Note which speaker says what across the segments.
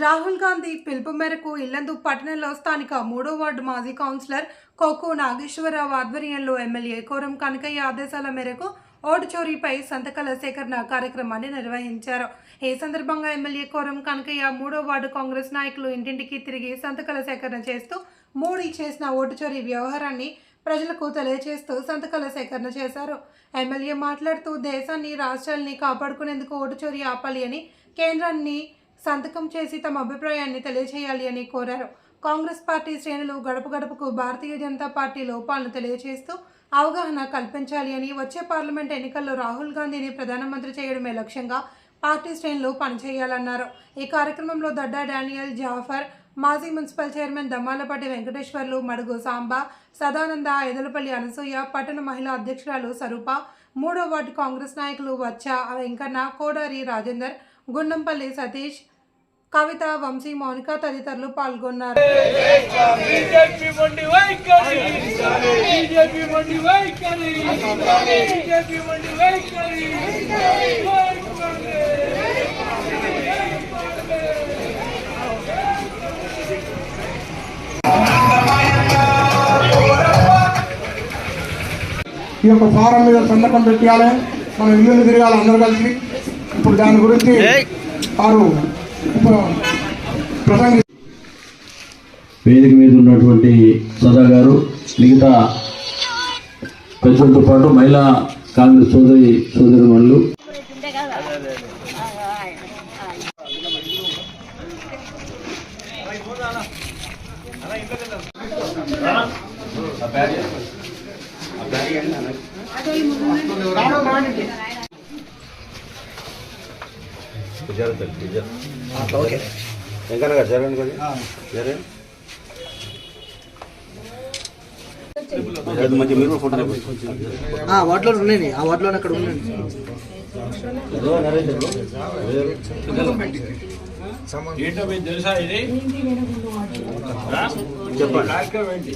Speaker 1: రాహుల్ గాంధీ పిలుపు మేరకు ఇల్లందు పట్టణంలో స్థానిక మూడో వార్డు మాజీ కౌన్సిలర్ కోకో నాగేశ్వరరావు ఆధ్వర్యంలో ఎమ్మెల్యే కోరం కనకయ్య ఆదేశాల మేరకు ఓటు చోరీపై సంతకాల సేకరణ కార్యక్రమాన్ని నిర్వహించారు. ఈ సందర్భంగా ఎమ్మెల్యే కోరం కనకయ్య మూడో వార్డు కాంగ్రెస్ నాయకులు ఇంటింటికి తిరిగి సంతకాల సేకరణ చేస్తూ మోడీ చేసిన ఓటు చోరీ వ్యవహారాన్ని ప్రజలకు తెలియజేస్తూ సంతకాల సేకరణ చేశారు. ఎమ్మెల్యే మాట్లాడుతూ దేశాన్ని రాష్ట్రాల్ని కాపాడుకునేందుకు ఓటు చోరీ ఆపాలి అని కేంద్రాన్ని సంతకం చేసి తమ అభిప్రాయాన్ని తెలియజేయాలి అని కోరారు. కాంగ్రెస్ పార్టీ శ్రేణులు గడప గడపకు భారతీయ జనతా పార్టీ లోపాలను తెలియజేస్తూ అవగాహన కల్పించాలి అని వచ్చే పార్లమెంట్ ఎన్నికల్లో రాహుల్ గాంధీని ప్రధానమంత్రి చేయడమే లక్ష్యంగా పార్టీ శ్రేణులు పనిచేయాలన్నారు. ఈ కార్యక్రమంలో దడ్డా డానియల్ జాఫర్ మాజీ మున్సిపల్ చైర్మన్ దమ్మాలపాటి వెంకటేశ్వర్లు మడుగు సాంబ సదానంద ఎదలపల్లి అనసూయ పట్టణ మహిళా అధ్యక్షురాలు స్వరూప మూడో వార్డు కాంగ్రెస్ నాయకులు వచ్చ వెంకన్న కోడారి రాజేందర్ గుండంపల్లి సతీష్ కవిత వంశీ మౌనిక తదితరులు పాల్గొన్నారు.
Speaker 2: బీజేపీ మండి వైఖరి. బీజేపీ మండి వైఖరి. బీజేపీ మండి వైఖరి.
Speaker 3: ఈ యొక్క ఫారం మీద సంతకం పెట్టాలి మనం ఇల్లు తిరగాలి అందరూ కలిసి. ఇప్పుడు దాని గురించి వారు ప్రసంగి
Speaker 4: వేదిక మీద ఉన్నటువంటి సదా గారు మిగతా పెద్దలతో పాటు మహిళా కాంగ్రెస్ సోదరి సోదరి మనులు
Speaker 5: వెంకన్న గారు జరగండి కొద్దిగా జరగండి అది మంచి మీరు కూడా ఫోటో తీయండి.
Speaker 6: ఆ వాటిలో ఉన్నాయి ఆ వాటిలో అక్కడ ఉన్నాయి
Speaker 2: ఏంటో మీకు తెలుసా ఇది?
Speaker 5: చెప్పండి.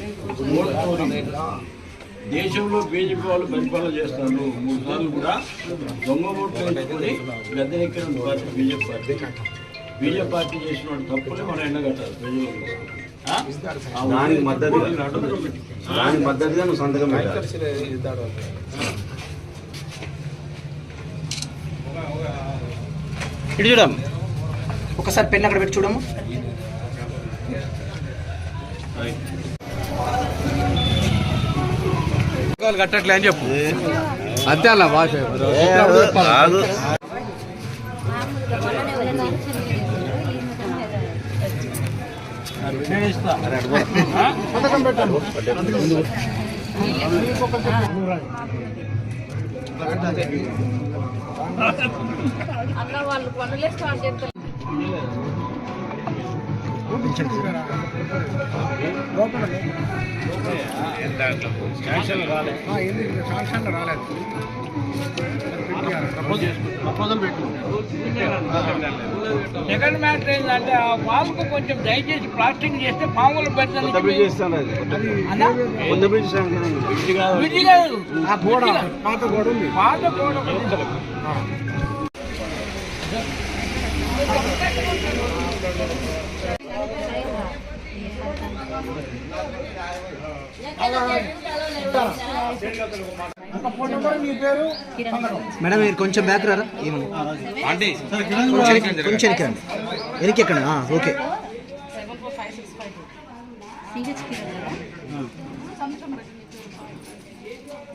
Speaker 2: దేశంలో బీజేపీ వాళ్ళు పరిపాలన చేస్తారు మూడు సార్లు కూడా దొంగ ఓట్లు వేసుకొని గద్దెనెక్కిన party BJP party. BJP party చేసిన తప్పులే మనం ఎండగట్టాలి? ఆ
Speaker 5: దానికి మద్దతుగా దానికి మద్దతుగా నువ్వు సంతకం
Speaker 6: ఇటు చూడము ఒకసారి పెన్ అక్కడ పెట్టి చూడము
Speaker 7: కట్టట్లే అని చెప్పు. అంతే అలా భాష.
Speaker 8: అన్న వాళ్ళు పనులే స్టార్ట్ చేస్తారు.
Speaker 2: శాంక్షన్ రాలేదు సెకండ్ మ్యాటర్ ఏంటంటే ఆ వాళ్ళకు కొంచెం దయచేసి ప్లాస్టింగ్ చేస్తే పాములు కాదు. గోడ పాత గోడ ఉంది. పాత గోడ
Speaker 6: మేడం మీరు కొంచెం బ్యాక్ రారా? ఏమని? కొంచెం రండి. వెనక్కి ఎక్కడ. ఓకే.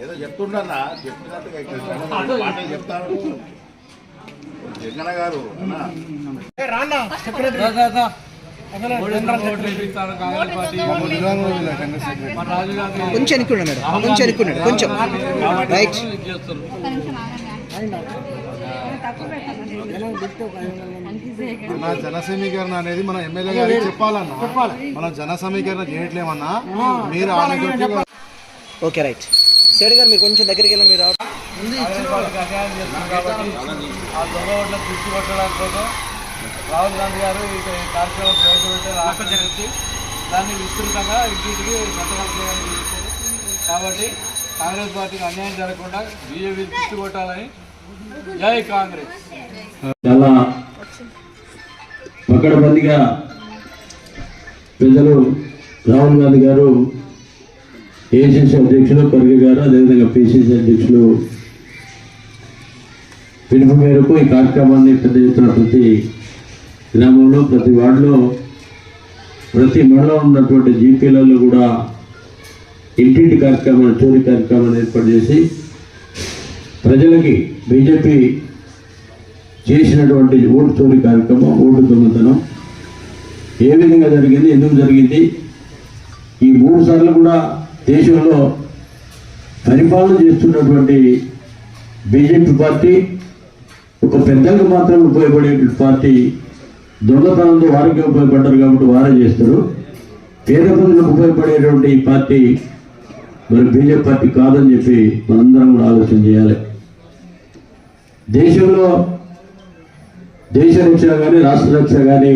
Speaker 5: ఏదో చెప్తుండన్నా చెప్పినట్టుగా చెప్తాను జగన్న గారు అన్నా.
Speaker 6: కొంచెం మేడం. కొంచెం ఉండండి. కొంచెం. రైట్.
Speaker 3: మన జన సమీకరణ అనేది మన ఎమ్మెల్యే గారికి చెప్పాలన్నా మనం జన సమీకరణ చేయట్లేమన్నా మీరు
Speaker 6: ఓకే రైట్. సేడు గారు మీరు కొంచెం దగ్గరికి వెళ్ళండి మీరు రావడం
Speaker 2: వాళ్ళకి అన్యాయం చేస్తుంది కాబట్టి ఆ దొంగ ఓట్ల కోసం రాహుల్ గాంధీ గారు ఈ కార్యక్రమం ప్రవేశపెట్టే రాష్ట్రం వ్యక్తి. దాన్ని విస్తృతంగా ఇంటింటికి సంతకాలు చేయాలని కాబట్టి కాంగ్రెస్ పార్టీకి అన్యాయం జరగకుండా బీజేపీ దృష్టి కొట్టాలని జై కాంగ్రెస్.
Speaker 4: చాలా పకడ్బందీగా పెద్దలు రాహుల్ గాంధీ గారు ఏఐసిసి అధ్యక్షులు ఖర్గే గారు అదేవిధంగా పిసిసి అధ్యక్షులు పిలుపు మేరకు ఈ కార్యక్రమాన్ని పెద్ద ఎత్తున ప్రతి గ్రామంలో ప్రతి వార్డులో ప్రతి మెడలో ఉన్నటువంటి జీపీలలో కూడా ఇంటింటి కార్యక్రమాన్ని చోరీ కార్యక్రమాన్ని ఏర్పాటు చేసి ప్రజలకి బీజేపీ చేసినటువంటి ఓటు చోరీ కార్యక్రమం ఓటు దొంగతనం ఏ విధంగా జరిగింది ఎందుకు జరిగింది ఈ మూడు సార్లు కూడా దేశంలో పరిపాలన చేస్తున్నటువంటి బీజేపీ పార్టీ ఒక పెద్దలకు మాత్రం ఉపయోగపడే పార్టీ దొంగతనంతో వారికి ఉపయోగపడ్డారు కాబట్టి వారే చేస్తారు. పేద ప్రజలకు ఉపయోగపడేటువంటి ఈ పార్టీ మరి బీజేపీ పార్టీ కాదని చెప్పి మనందరం కూడా ఆలోచన చేయాలి. దేశంలో దేశ రక్షణ కానీ రాష్ట్ర రక్షణ కానీ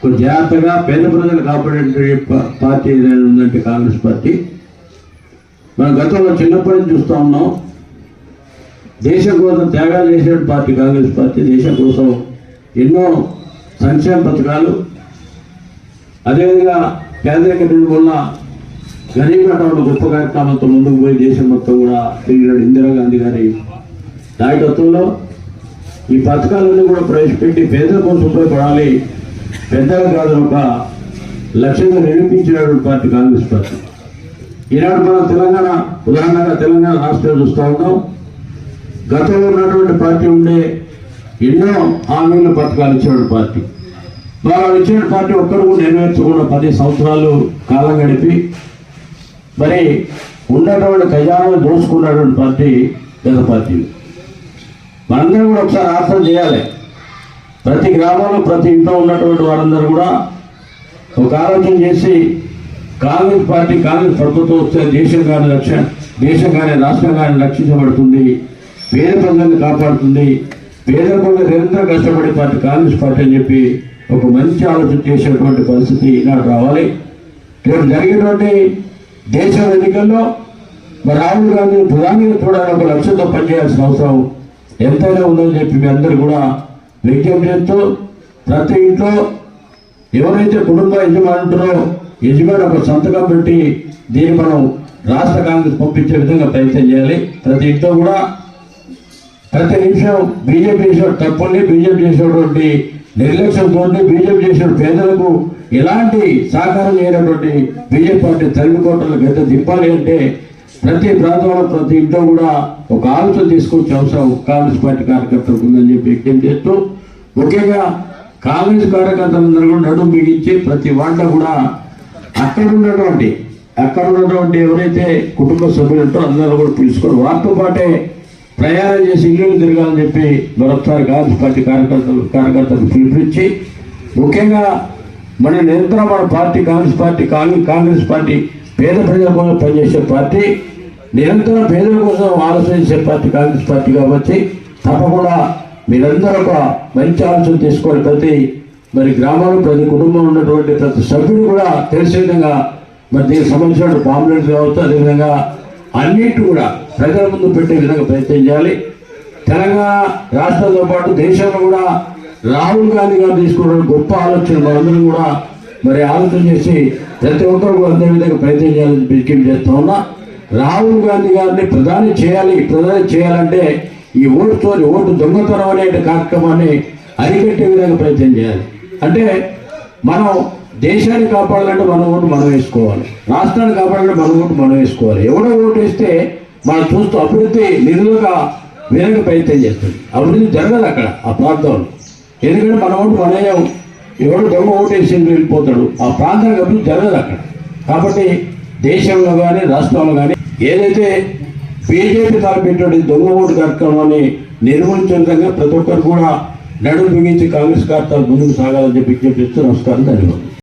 Speaker 4: కొంచెం జాగ్రత్తగా పేద ప్రజలు కాపాడే పార్టీ ఏదైనా ఉందంటే కాంగ్రెస్ పార్టీ. మనం గతంలో చిన్నప్పటి నుంచి చూస్తూ ఉన్నాం. దేశం కోసం త్యాగాలు చేసే పార్టీ కాంగ్రెస్ పార్టీ. దేశం కోసం ఎన్నో సంక్షేమ పథకాలు. అదేవిధంగా పేదరిక నిర్మూలన గరీబ్ హఠావుల గొప్ప కార్యక్రమాలతో ముందుకు పోయి దేశం మొత్తం కూడా తిరిగినాడు ఇందిరాగాంధీ గారి నాయకత్వంలో. ఈ పథకాలన్నీ కూడా ప్రవేశపెట్టి పేదల కోసం ఉపయోగపడాలి. పెద్దలు కాదు ఒక లక్ష్యంగా నిరూపించినటువంటి పార్టీ కాంగ్రెస్ పార్టీ. ఈనాడు మనం తెలంగాణ ఉదాహరణగా తెలంగాణ రాష్ట్రం చూస్తూ ఉన్నాం. గతంలో ఉన్నటువంటి పార్టీ ఉండే ఎన్నో హామీలు పథకాలు ఇచ్చిన పార్టీ. వాళ్ళు ఇచ్చిన పార్టీ ఒక్కరు కూడా నెరవేర్చకుండా పది సంవత్సరాలు కాలం గడిపి మరి ఉన్నటువంటి ఖజానాలు దోసుకున్నటువంటి పార్టీ గత పార్టీలు మనందరం కూడా ఒకసారి ఆలోచన చేయాలి. ప్రతి గ్రామంలో ప్రతి ఇంట్లో ఉన్నటువంటి వారందరూ కూడా ఒక ఆలోచన చేసి కాంగ్రెస్ పార్టీ కాంగ్రెస్ ప్రభుత్వం వస్తే దేశం కానీ రక్షణ దేశం కానీ రాష్ట్రం కానీ రక్షించబడుతుంది పేద ప్రజలను కాపాడుతుంది పేద ప్రజలు నిరంతరం కష్టపడే పార్టీ కాంగ్రెస్ పార్టీ అని చెప్పి ఒక మంచి ఆలోచన చేసేటువంటి పరిస్థితి ఈనాడు రావాలి. రేపు జరిగినటువంటి దేశ ఎన్నికల్లో రాహుల్ గాంధీ ప్రధానిగా చూడాలని ఒక లక్ష్యంతో పనిచేయాల్సిన అవసరం ఎంతైనా ఉందని చెప్పి మీ అందరు కూడా విజ్ఞప్తి చేస్తూ ప్రతి ఇంట్లో ఎవరైతే కుటుంబ యజమాని ఉంటారో యజమాని ఒక సంతకం పెట్టి దీన్ని మనం రాష్ట్ర కాంగ్రెస్ పంపించే విధంగా ప్రయత్నం చేయాలి. ప్రతి ఇంట్లో కూడా ప్రతి నిమిషం బీజేపీ చేసిన తప్పుల్ని బీజేపీ చేసినటువంటి నిర్లక్ష్యంతో బీజేపీ చేసిన పేదలకు ఎలాంటి సహకారం చేయనటువంటి బీజేపీ పార్టీ తల్లికోటలకు ఎంత దింపాలి అంటే ప్రతి ప్రాంతంలో ప్రతి ఇంట్లో కూడా ఒక ఆలోచన తీసుకొచ్చే అవసరం కాంగ్రెస్ పార్టీ కార్యకర్తలకు ఉందని చెప్పి వ్యక్తం చేస్తూ ముఖ్యంగా కాంగ్రెస్ కార్యకర్తలందరూ కూడా నడుము బిగించి ప్రతి వార్డులో కూడా అక్కడ ఉన్నటువంటి అక్కడ ఉన్నటువంటి ఎవరైతే కుటుంబ సభ్యులు అందరూ కూడా పిలుచుకొని వారితో పాటే ప్రయాణం చేసి ఇల్లు తిరగాలని చెప్పి మరొకసారి కాంగ్రెస్ పార్టీ కార్యకర్తలు కార్యకర్తలు పిలిపించి ముఖ్యంగా మన నిరంతరం మన party Congress party Congress Congress party పేద ప్రజల కోసం పనిచేసే పార్టీ నిరంతరం పేదల కోసం ఆలోచించే పార్టీ కాంగ్రెస్ పార్టీ కాబట్టి తప్పకుండా మీరందరూ ఒక మంచి ఆలోచన తీసుకోవాలి ప్రతి మరి గ్రామంలో ప్రతి కుటుంబంలో ఉన్నటువంటి ప్రతి సభ్యుడు కూడా తెలిసే విధంగా మరి దీనికి సంబంధించిన పాంప్లెట్స్ కావచ్చు అదేవిధంగా అన్నిటి కూడా ప్రజల ముందు పెట్టే విధంగా ప్రయత్నం చేయాలి. తెలంగాణ రాష్ట్రంతో పాటు దేశంలో కూడా రాహుల్ గాంధీ గారు తీసుకున్న గొప్ప ఆలోచన మనందరం కూడా మరి ఆలోచన చేసి ప్రతి ఒక్కరు కూడా అందే విధంగా ప్రయత్నం చేయాలని విజ్ఞప్తి చేస్తా ఉన్నా. రాహుల్ గాంధీ గారిని ప్రధాని చేయాలి ప్రధాని చేయాలంటే ఈ ఓటు ఓటు దొంగతనం అనే కార్యక్రమాన్ని అరికట్టే విధంగా ప్రయత్నం చేయాలి. అంటే మనం దేశాన్ని కాపాడాలంటే మన ఓటు మనం వేసుకోవాలి. రాష్ట్రాన్ని కాపాడాలంటే మన ఓటు మనం వేసుకోవాలి. ఎవడో ఓటు వేస్తే మనం చూస్తూ అభివృద్ధి నిధులుగా వేరే ప్రయత్నం చేస్తుంది. అభివృద్ధి జరగదు అక్కడ ఆ ప్రాంతంలో. ఎందుకంటే మన ఓటు మనయం ఎవడు దొంగ ఓటు వెళ్ళిపోతాడు. ఆ ప్రాంతానికి అభివృద్ధి జరగదు అక్కడ. కాబట్టి దేశంలో కానీ రాష్ట్రంలో కానీ ఏదైతే బీజేపీ తలపెట్టిన దొంగ ఓటు కార్యక్రమాన్ని నిర్వహించే విధంగా ప్రతి ఒక్కరు కూడా నడుము బిగించి కాంగ్రెస్ కార్యక్రమాలు ముందుకు సాగాలని చెప్పి విజ్ఞప్తి నమస్కారం ధన్యవాదాలు.